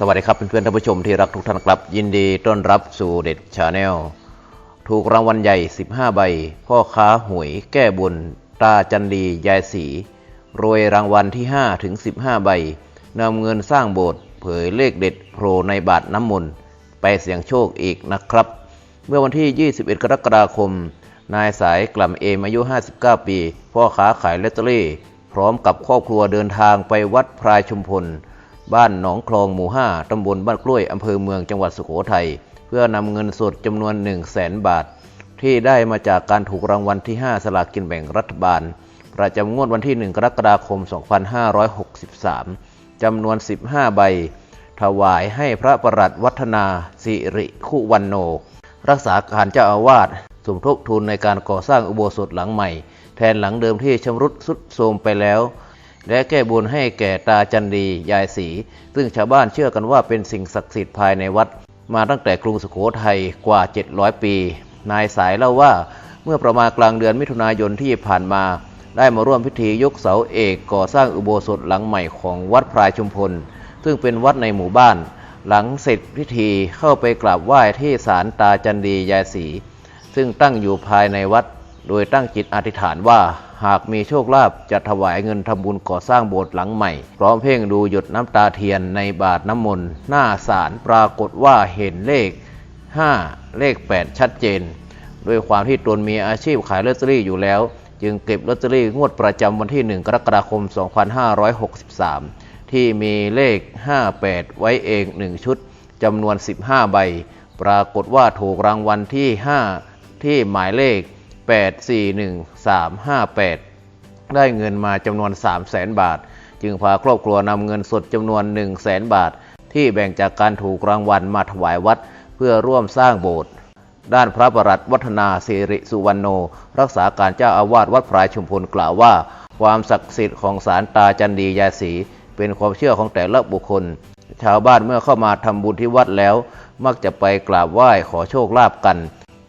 สวัสดีครับเพื่อนๆท่านผู้ชมที่รักทุกท่านครับ ยินดีต้อนรับสู่เด็ดชาแนลถูกรางวัลใหญ่ 15 ใบ พ่อค้าหวยแก้บนตาจันดียายสีรวยรางวัลที่ 5 ถึง 15 ใบนำเงินสร้างโบสถ์เผยเลขเด็ดโผล่ในบาทน้ำมนต์ไปเสี่ยงโชคอีกนะครับ เมื่อวันที่ 21 กรกฎาคม นายสายกล่ำเอมอายุ 59 ปี พ่อค้าขายลอตเตอรี่ พร้อมกับครอบครัวเดินทางไปวัดพรายชุมพล บ้านหนองคลองหมู่5ตำบลบ้านกล้วยอำเภอเมืองจังหวัดสุโขทัยเพื่อนำเงินสดจำนวน 1 0 0 0 0แสนบาท ที่ได้มาจากการถูกรางวัลที่ 5 สลากกินแบ่งรัฐบาล ประจำงวดวันที่ 1 กรกฎาคม 2563 จำนวน 15 ใบ ถวายให้พระประหลัดวัฒนาสิริคุวันโน รักษาการเจ้าอาวาสสมทบทุนในการก่อสร้างอุโบสถหลังใหม่ แทนหลังเดิมที่ชำรุดสุดโทรมไปแล้ว และแก้บนให้แก่ตาจันดียายศรีซึ่งชาวบ้านเชื่อกันว่าเป็นสิ่งศักดิ์สิทธิ์ภายในวัด มาตั้งแต่กรุงสุโขทัยกว่า 700 ปี นายสายเล่าว่าเมื่อประมาณกลางเดือนมิถุนายนที่ผ่านมาได้มาร่วมพิธียกเสาเอกก่อสร้างอุโบสถหลังใหม่ของวัดพรายชุมพล ซึ่งเป็นวัดในหมู่บ้าน หลังเสร็จพิธีเข้าไปกราบไหว้ที่ศาลตาจันดียายศรีซึ่งตั้งอยู่ภายในวัด โดยตั้งจิตอธิษฐานว่าหากมีโชคลาภจะถวายเงินทำบุญก่อสร้างโบสถ์หลังใหม่ พร้อมเพ่งดูหยดน้ำตาเทียนในบาทน้ำมนต์หน้าศาลปรากฏว่าเห็นเลข 5 เลข 8 ชัดเจน ด้วยความที่ตนมีอาชีพขายลอตเตอรี่อยู่แล้ว จึงเก็บลอตเตอรี่งวดประจำวันที่ 1 กรกฎาคม 2563 ที่มีเลข 58 ไว้เอง 1 ชุดจำนวน 15 ใบ ปรากฏว่าถูกรางวัลที่ 5 ที่หมายเลข 841358 ได้เงินมาจำนวน 3 0 0แสนบาท จึงพาครอบครัวนำเงินสดจำนวน 1 0 0 0 0แสนบาท ที่แบ่งจากการถูกรางวัลมาถวายวัด เพื่อร่วมสร้างโบสถ์ด้านพระประหลัดวัฒนาสิริสุวรรณโน รักษาการเจ้าอาวาสวัดพรายชุมพลกล่าวว่า ความศักดิ์สิทธิ์ของศาลตาจันดียายศรีเป็นความเชื่อของแต่ละบุคคล ชาวบ้านเมื่อเข้ามาทำบุญที่วัดแล้ว มักจะไปกราบไหว้ขอโชคลาภกัน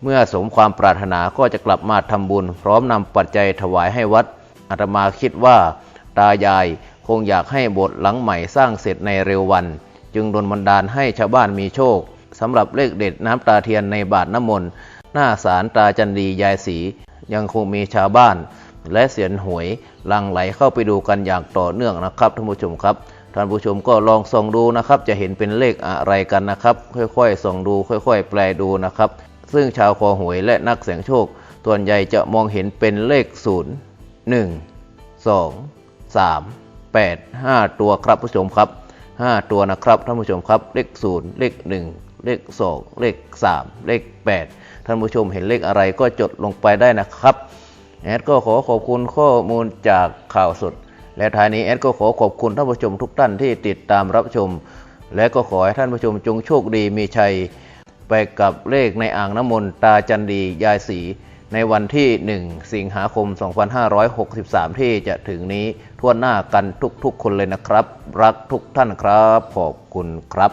เมื่อสมความปรารถนาก็จะกลับมาทำบุญ พร้อมนำปัจจัยถวายให้วัดอาตมาคิดว่าตายายคงอยากให้โบสถ์หลังใหม่สร้างเสร็จในเร็ววัน จึงดลบันดาลให้ชาวบ้านมีโชคสำหรับเลขเด็ดน้ำตาเทียนในบาทน้ำมนต์หน้าศาลตาจันดียายศรียังคงมีชาวบ้าน และเสียนหวยลังไหลเข้าไปดูกันอย่างต่อเนื่องนะครับท่านผู้ชมครับท่านผู้ชมก็ลองส่องดูนะครับ จะเห็นเป็นเลขอะไรกันนะครับ ค่อยๆส่องดู ค่อย ๆ แปลดูนะครับ ซึ่งชาวคอหวยและนักเสี่ยงโชค ส่วนใหญ่จะมองเห็นเป็นเลข 0 1 2 3 8 5 ตัวครับผู้ชมครับ 5 ตัวนะครับท่านผู้ชมครับเลข 0 เลข 1 เลข 2 เลข 3 เลข 8 ท่านผู้ชมเห็นเลขอะไรก็จดลงไปได้นะครับแอดก็ขอขอบคุณข้อมูลจากข่าวสด และท้ายนี้แอดก็ขอขอบคุณท่านผู้ชมทุกท่านที่ติดตามรับชม และก็ขอให้ท่านผู้ชมจงโชคดีมีชัย ไปกับเลขในอ่างน้ำมนต์ตาจันดียายศรีในวันที่ 1 สิงหาคม 2563 ที่จะถึงนี้ทั่วหน้ากันทุกๆคนเลยนะครับ รักทุกท่านครับ ขอบคุณครับ